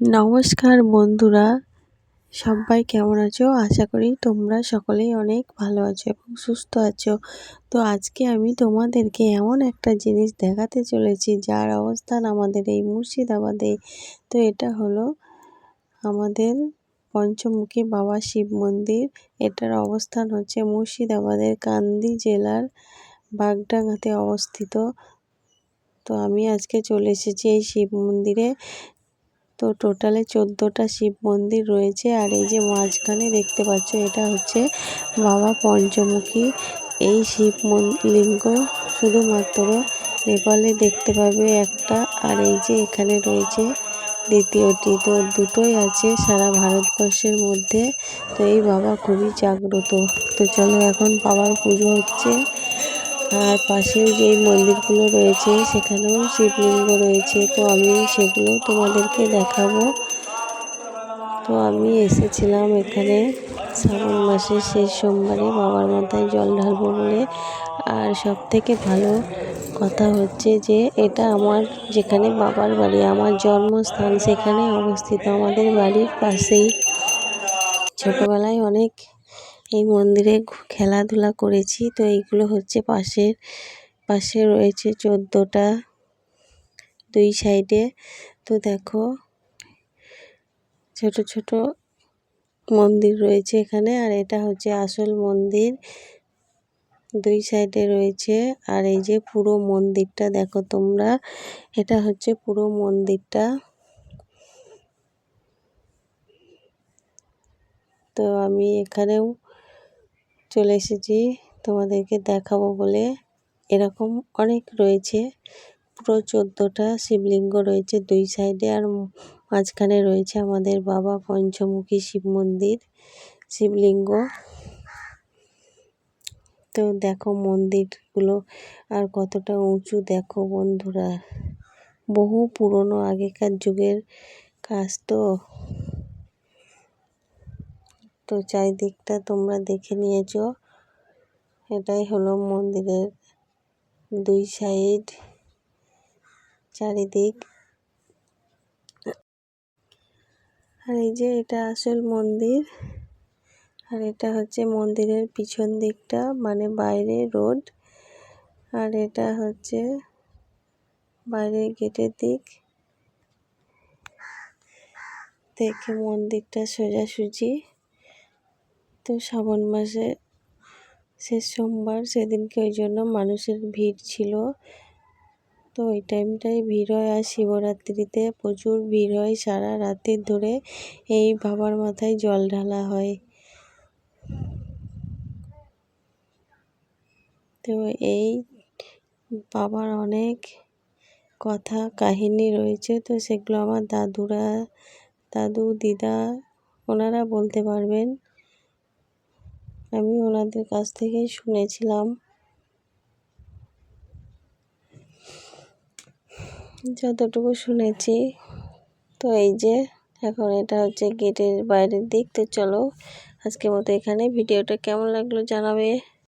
নমস্কার বন্ধুরা, সবাই কেমন আছো? আশা করি তোমরা সকলেই অনেক ভালো আছো এবং সুস্থ আছো। তো আজকে আমি তোমাদেরকে এমন একটা জিনিস দেখাতে চলেছি, যার অবস্থান আমাদের এই মুর্শিদাবাদে। তো এটা হলো আমাদের পঞ্চমুখী বাবা শিব মন্দির। এটার অবস্থান হচ্ছে মুর্শিদাবাদের কান্দি জেলার বাগডাঙ্গাতে অবস্থিত। তো আমি আজকে চলে এসেছি এই শিব মন্দিরে। তো টোটালে চোদ্দোটা শিব মন্দির রয়েছে। আর এই যে মাঝখানে দেখতে পাচ্ছ, এটা হচ্ছে বাবা পঞ্চমুখী। এই শিব লিঙ্গ শুধুমাত্র নেপালে দেখতে পাবে একটা। আর এই যে এখানে রয়েছে দ্বিতীয়টি তো দুটোই আছে সারা ভারতবর্ষের মধ্যে। তো এই বাবা খুবই জাগ্রত। তো চলো এখন বাবার পুজো হচ্ছে। আর পাশেও যেই মন্দিরগুলো রয়েছে, সেখানেও শিবলিঙ্গ রয়েছে। তো আমি সেগুলো তোমাদেরকে দেখাবো। তো আমি এসেছিলাম এখানে শ্রাবণ মাসের শেষ সোমবারে, বাবার মাথায় জল ঢালবো বলে। আর সব থেকে ভালো কথা হচ্ছে যে, এটা আমার যেখানে বাবার বাড়ি, আমার জন্মস্থান সেখানে অবস্থিত। আমাদের বাড়ির পাশেই ছোটোবেলায় অনেক এই মন্দিরে খেলাধুলা করেছি। তো এইগুলো হচ্ছে পাশের, পাশে রয়েছে চোদ্দোটা দুই সাইডে। তো দেখো, ছোট ছোট মন্দির রয়েছে এখানে। আর এটা হচ্ছে আসল মন্দির। দুই সাইডে রয়েছে। আর এই যে পুরো মন্দিরটা দেখো তোমরা। এটা হচ্ছে পুরো মন্দিরটা। তো আমি এখানেও চলে এসেছি তোমাদেরকে দেখাবো বলে। এরকম অনেক রয়েছে। পুরো চোদ্দোটা শিবলিঙ্গ রয়েছে দুই সাইডে আর মাঝখানে রয়েছে আমাদের বাবা পঞ্চমুখী শিব মন্দির, শিবলিঙ্গ। তো দেখো মন্দিরগুলো আর কতটা উঁচু দেখো বন্ধুরা। বহু পুরনো আগেকার যুগের কাজ তো। তো চারিদিকটা তোমরা দেখে নিয়েছো। এটাই হলো মন্দিরের দুই সাইড, চারিদিক। আর এই যে এটা আসল মন্দির, আর এটা হচ্ছে মন্দিরের পিছন দিকটা মানে বাইরে রোড। আর এটা হচ্ছে বাইরের গেটের দিক। দেখে মন্দিরটা সোজাসুজি। তো শ্রাবণ মাসে শেষ সোমবার সেদিনকে ওই জন্য মানুষের ভিড় ছিল। তো ওই টাইমটাই ভিড় হয় আর শিবরাত্রিতে প্রচুর ভিড় হয় সারা রাতের ধরে এই বাবার মাথায় জল ঢালা হয়। তো এই বাবার অনেক কথা, কাহিনী রয়েছে। তো সেগুলো আমার দাদুরা, দাদু, দিদা, ওনারা বলতে পারবেন। আমি ওনাদের কাছ থেকেই শুনেছিলাম। যতটুকু শুনেছি, তো এই যে, এখন এটা হচ্ছে গেটের বাইরের দিক, তো চলো আজকের মতো এখানে। ভিডিওটা কেমন লাগল জানাবে?